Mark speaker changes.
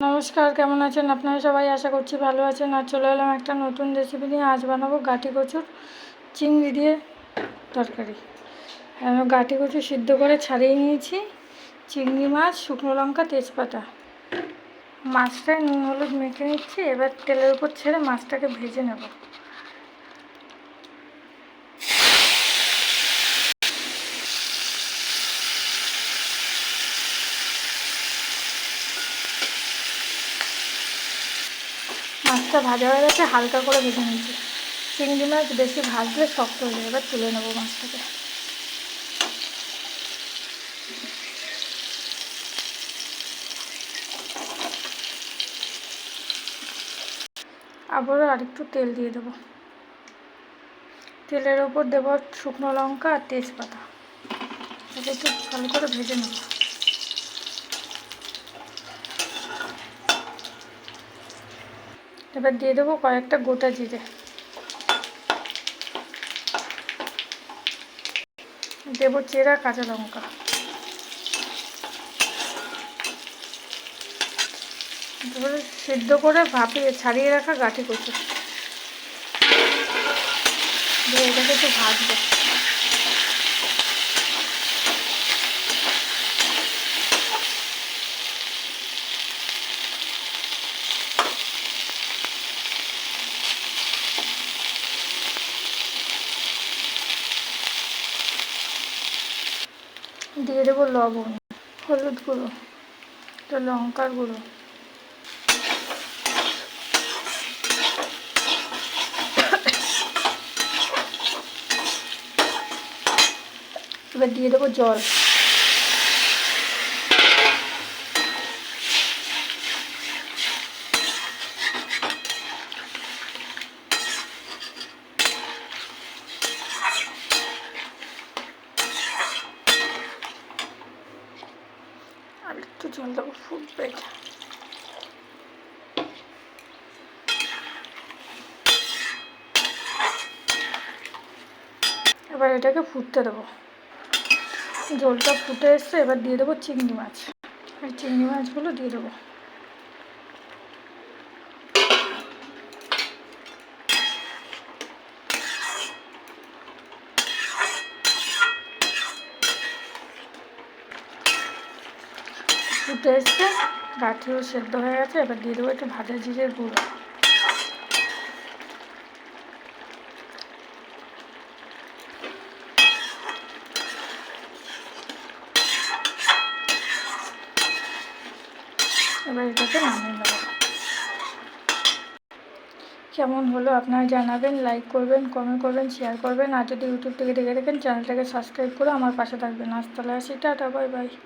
Speaker 1: নমস্কার, কেমন আছেন? আপনারা সবাই আশা করছি ভালো আছেন। আর চলে এলাম একটা নতুন রেসিপি নিয়ে। আজ বানাবো গাঁটি কচুর চিংড়ি দিয়ে তরকারি। গাঁটি কচু সিদ্ধ করে ছাড়িয়ে নিয়েছি। চিংড়ি মাছ, শুকনো লঙ্কা, তেজপাতা। মাছটায় নুন, হলুদ মেখে নিচ্ছি। এবার তেলের উপর ছেড়ে মাছটাকে ভেজে নেব। মাছটা ভাজা হয়ে গেছে, হালকা করে ভেজে নিয়েছি চিংড়ি মাছ বেশি ভাজলে শক্ত হয়ে যায় এবার তুলে নেব মাছটাকে। আবারও আরেকটু তেল দিয়ে দেবো। তেলের ওপর দেবো শুকনো লঙ্কা আর তেজপাতা। একটু ভালো করে ভেজে নেব। এবার দিয়ে দেবো কয়েকটা গোটা জিরে। দেবো চেরা কাঁচা লঙ্কা। তারপরে সিদ্ধ করে ভাপিয়ে, ছাড়িয়ে রাখা গাঠি কচু। দিয়ে এটাকে একটু ভাজবো। দিয়ে দেবো লবণ হলুদ গুঁড়ো তো লঙ্কার গুঁড়ো। এবার দিয়ে দেবো জল। আর একটু জল দেবো ফুটবে এবার এটাকে ফুটতে দেবো। জলটা ফুটে এসছে, এবার দিয়ে দেবো চিংড়ি মাছ। এই চিংড়ি মাছগুলো দিয়ে দেবো। ফুটে এসছে গাঠিও সেদ্ধ হয়ে গেছে, এবার দিয়ে দেবো একটু ভাজা জিরের গুঁড়ো। এবার এটাকে নামিয়ে নেব। কেমন হলো আপনারা জানাবেন লাইক করবেন কমেন্ট করবেন শেয়ার করবেন, আর যদি ইউটিউব থেকে দেখে দেখেন চ্যানেলটাকে সাবস্ক্রাইব করে আমার পাশে থাকবেন। আজ তাহলে আসি, টাটা বাই বাই